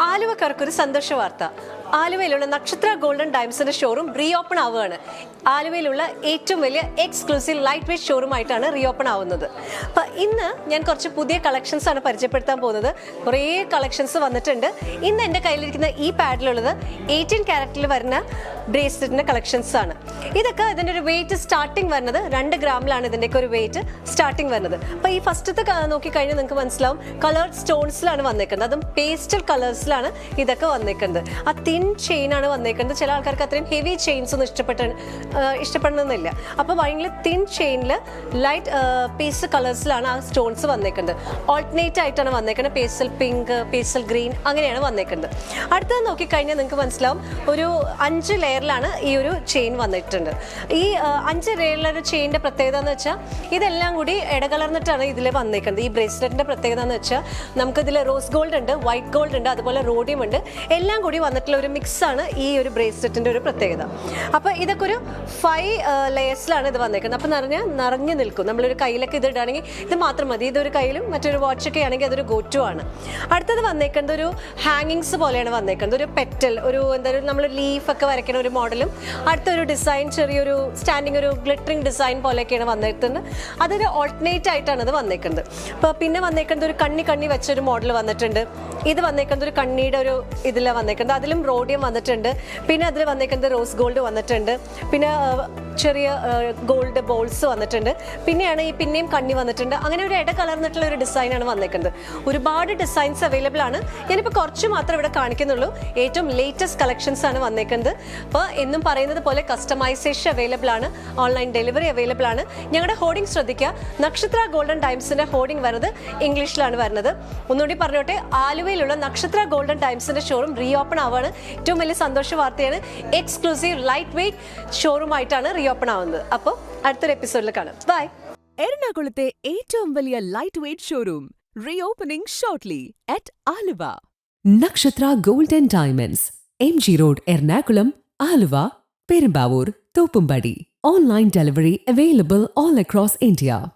ആലുവക്കാർക്കൊരു സന്തോഷ വാർത്ത ആലുവയിലുള്ള നക്ഷത്ര ഗോൾഡൻ ഡയമണ്ട്സിന്റെ ഷോറൂം റീ ഓപ്പൺ ആവുകയാണ്. ആലുവയിലുള്ള ഏറ്റവും വലിയ എക്സ്ക്ലൂസീവ് ലൈറ്റ് വെയിറ്റ് ഷോറൂം ആയിട്ടാണ് റീ ഓപ്പൺ ആവുന്നത്. അപ്പൊ ഇന്ന് ഞാൻ കുറച്ച് പുതിയ കളക്ഷൻസ് ആണ് പരിചയപ്പെടുത്താൻ പോകുന്നത്. കുറേ കളക്ഷൻസ് വന്നിട്ടുണ്ട്. ഇന്ന് എന്റെ കയ്യിലിരിക്കുന്ന ഈ പാഡിലുള്ളത് എയ്റ്റീൻ ക്യാരറ്റിൽ വരുന്ന ബ്രേസ്ലെറ്റിന്റെ കളക്ഷൻസ് ആണ്. ഇതൊക്കെ ഇതിന്റെ ഒരു വെയിറ്റ് സ്റ്റാർട്ടിങ് വരുന്നത് രണ്ട് ഗ്രാമിലാണ് ഇതിന്റെയൊക്കെ ഒരു വെയിറ്റ് സ്റ്റാർട്ടിങ് വരുന്നത്. അപ്പോൾ ഈ ഫസ്റ്റത്തെ നോക്കി കഴിഞ്ഞാൽ നിങ്ങൾക്ക് മനസ്സിലാവും. കളേർഡ് സ്റ്റോൺസിലാണ് വന്നിരിക്കുന്നത് അതും പേസ്റ്റൽ കളേഴ്സിലാണ് ഇതൊക്കെ വന്നിരിക്കുന്നത് ആ തിൻ ചെയിൻ ആണ് വന്നേക്കുന്നത്. ചില ആൾക്കാർക്ക് അത്രയും ഹെവി ചെയിൻസ് ഒന്നും ഇഷ്ടപ്പെട്ട ഇഷ്ടപ്പെടണമെന്നില്ല. അപ്പോൾ ഭയങ്കര തിൻ ചെയിനിൽ ലൈറ്റ് പേസ്റ്റൽ കളേഴ്സിലാണ് ആ സ്റ്റോൺസ് വന്നേക്കുന്നത്. ഓൾട്ടർനേറ്റ് ആയിട്ടാണ് വന്നേക്കുന്നത്. പേസ്റ്റൽ പിങ്ക് പേസ്റ്റൽ ഗ്രീൻ അങ്ങനെയാണ് വന്നേക്കുന്നത്. അടുത്തത് നോക്കിക്കഴിഞ്ഞാൽ നിങ്ങൾക്ക് മനസ്സിലാവും. ഒരു അഞ്ച് ലെയറിലാണ് ഈ ഒരു ചെയിൻ വന്നിട്ടുണ്ട്. ഈ അഞ്ച് ലെയറിലൊരു ചെയിന്റെ പ്രത്യേകത എന്ന് വെച്ചാൽ ഇതെല്ലാം കൂടി ഇടകലർന്നിട്ടാണ് ഇതിൽ വന്നേക്കുന്നത്. ഈ ബ്രേസ്ലെറ്റിന്റെ പ്രത്യേകത എന്ന് വെച്ചാൽ നമുക്കിതിൽ റോസ് ഗോൾഡ് ഉണ്ട് വൈറ്റ് ഗോൾഡ് ഉണ്ട് അതുപോലെ റോഡിയം ഉണ്ട്. എല്ലാം കൂടി വന്നിട്ടുള്ള ഒരു മിക്സ് ആണ് ഈ ഒരു ബ്രേസ്ലെറ്റിന്റെ ഒരു പ്രത്യേകത. അപ്പോൾ ഇതൊക്കെ ഒരു ഫൈവ് ലെയേഴ്സിലാണ് ഇത് വന്നേക്കുന്നത്. അപ്പോൾ നിറഞ്ഞാൽ നിറഞ്ഞു നിൽക്കും. നമ്മളൊരു കയ്യിലൊക്കെ ഇത് ഇടുകയാണെങ്കിൽ ഇത് മാത്രം മതി. ഇതൊരു കയ്യിലും മറ്റൊരു വാച്ചൊക്കെ ആണെങ്കിൽ അതൊരു ഗോറ്റു ആണ്. അടുത്തത് വന്നേക്കുന്നത് ഒരു ഹാങ്ങിങ്സ് പോലെയാണ് വന്നേക്കുന്നത്. ഒരു പെറ്റൽ ഒരു എന്തായാലും നമ്മൾ നമ്മൾ ലീഫൊക്കെ വരയ്ക്കുന്ന ഒരു മോഡലും അടുത്തൊരു ഡിസൈൻ ചെറിയൊരു സ്റ്റാൻഡിങ് ഒരു ഗ്ലിറ്ററിങ് ഡിസൈൻ പോലെയൊക്കെയാണ് വന്നേക്കുന്നത്. അതൊരു ഓൾട്ടർനേറ്റ് ആയിട്ടാണ് അത് വന്നേക്കുന്നത്. അപ്പോൾ പിന്നെ വന്നേക്കുന്നത് ഒരു കണ്ണി കണ്ണി വെച്ചൊരു മോഡൽ വന്നിട്ടുണ്ട്. ഇത് വന്നേക്കുന്നത് ഒരു കണ്ണിയുടെ ഒരു ഇതിലാണ് വന്നേക്കുന്നത്. അതിലും റോഡിയം വന്നിട്ടുണ്ട്. പിന്നെ അതിൽ വന്നേക്കുന്നത് റോസ് ഗോൾഡ് വന്നിട്ടുണ്ട്. പിന്നെ ചെറിയ ഗോൾഡ് ബോൾസ് വന്നിട്ടുണ്ട്. പിന്നെയാണ് ഈ പിന്നെയും കണ്ണി വന്നിട്ടുണ്ട്. അങ്ങനെ ഒരു ഇട കലർന്നിട്ടുള്ള ഒരു ഡിസൈനാണ് വന്നിരിക്കുന്നത് ഒരുപാട് ഡിസൈൻസ് അവൈലബിൾ ആണ്. ഞാനിപ്പോൾ കുറച്ച് മാത്രം ഇവിടെ കാണിക്കുന്നുള്ളൂ. ഏറ്റവും ലേറ്റസ്റ്റ് കളക്ഷൻസ് ആണ് വന്നിരിക്കുന്നത് അപ്പോൾ എന്നും പറയുന്നത് പോലെ കസ്റ്റമൈസേഷൻ അവൈലബിൾ ആണ്. ഓൺലൈൻ ഡെലിവറി അവൈലബിൾ ആണ്. ഞങ്ങളുടെ ഹോർഡിംഗ് ശ്രദ്ധിക്കുക. നക്ഷത്ര ഗോൾഡൻ ടൈംസിന്റെ ഹോർഡിംഗ് വരുന്നത് ഇംഗ്ലീഷിലാണ് വരുന്നത്. ഒന്നുകൂടി പറഞ്ഞോട്ടെ ആലുവയിലുള്ള നക്ഷത്ര ഗോൾഡൻ ടൈംസിന്റെ ഷോറൂം റീ ഓപ്പൺ ആവുകയാണ്. ഏറ്റവും വലിയ സന്തോഷ വാർത്തയാണ്. എക്സ്ക്ലൂസീവ് ലൈറ്റ് വെയിറ്റ് ഷോറൂം ആയിട്ടാണ് റീ ഓപ്പൺ ആവുന്നത്. അപ്പോൾ അടുത്തൊരു എപ്പിസോഡിൽ കാണാം. ബൈ എറണാകുളത്തെ ഏറ്റവും വലിയ light weight showroom reopening shortly at Aluva. Nakshatra gold and diamonds M G road Ernakulam Aluva Perumbavoor Thoppumpady. Online delivery available all across India